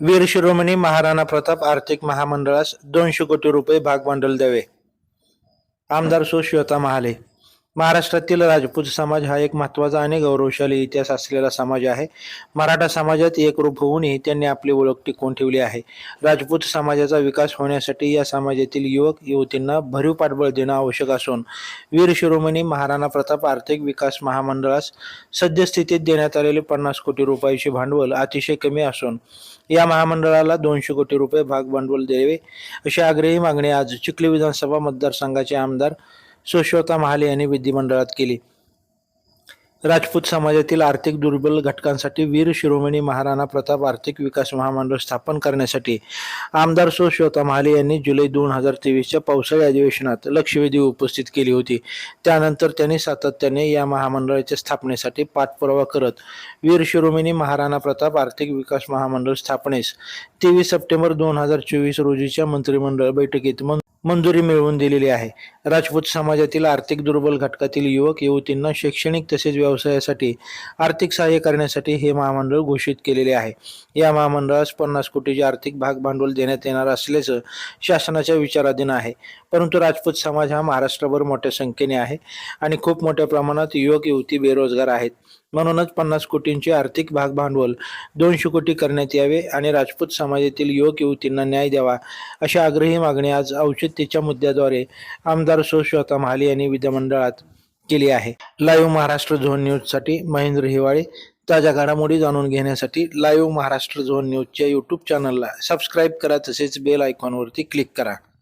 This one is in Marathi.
वीर शिरोमणी महाराणा प्रताप आर्थिक महामंडळास दोनशे कोटी रुपये भागभांडवल द्यावे. आमदार सुश्वेता महाले. महाराष्ट्रातील राजपूत समाज हा एक महत्त्वाचा आणि गौरवशाली इतिहास असलेला समाज आहे. मराठा समाजात एकरूप होऊनही त्यांनी आपली ओळख टिकवून ठेवली आहे. राजपूत समाजाचा विकास होण्यासाठी या समाजातील युवक युवतींना भरीव पाठबळ देणं आवश्यक असून वीर शिरोमणी महाराणा प्रताप आर्थिक विकास महामंडळास सद्यस्थितीत देण्यात आलेले पन्नास कोटी रुपयाचे भांडवल अतिशय कमी असून या महामंडळाला दोनशे कोटी रुपये भागभांडवल द्यावे अशी आग्रही मागणी आज चिखली विधानसभा मतदारसंघाचे आमदार सुश्वता महाले यांनी विधिमंडळात केली. राजपूत समाजातील आर्थिक दुर्बल घटकांसाठी वीर शिरोमणी महाराणा प्रताप आर्थिक विकास महामंडळ स्थापन करण्यासाठी आमदार सुश्वता महाले यांनी जुलै दोन हजार तेवीसच्या पावसाळी अधिवेशनात लक्षवेधी उपस्थित केली होती. त्यानंतर त्यांनी सातत्याने या महामंडळाच्या स्थापनेसाठी पाठपुरावा करत वीर शिरोमणी महाराणा प्रताप आर्थिक विकास महामंडळ स्थापनेस तेवीस सप्टेंबर दोन हजार चोवीस रोजीच्या मंत्रिमंडळ बैठकीत मंजुरी मिळवून दिलेली आहे. राजपूत समाजातील आर्थिक दुर्बल घटकातील युवक युवतींना शैक्षणिक तसेच व्यवसायासाठी आर्थिक सहाय्य करण्यासाठी हे महामंडळ घोषित केलेले आहे. या महामंडळास पन्नास कोटीचे आर्थिक भाग भांडवल देण्यात येणार असल्याचं शासनाच्या विचाराधीन आहे. परंतु राजपूत समाज हा महाराष्ट्रभर मोठ्या संख्येने आहे आणि खूप मोठ्या प्रमाणात युवक युवती बेरोजगार आहेत. म्हणूनच पन्नास कोटींचे आर्थिक भाग भांडवल दोनशे कोटी करण्यात यावे आणि राजपूत समाजातील युवक युवतींना न्याय द्यावा अशी आग्रही मागणी आज औचित्यच्या मुद्द्याद्वारे आमदार सुश्वता महाले यांनी विधिमंडळात केली आहे. लाईव्ह महाराष्ट्र झोन न्यूजसाठी महेंद्र हिवाळे. ताज्या घडामोडी जाणून घेण्यासाठी लाईव्ह महाराष्ट्र झोन न्यूजच्या यूट्यूब चॅनलला सबस्क्राईब करा तसेच बेल आयकॉनवरती क्लिक करा.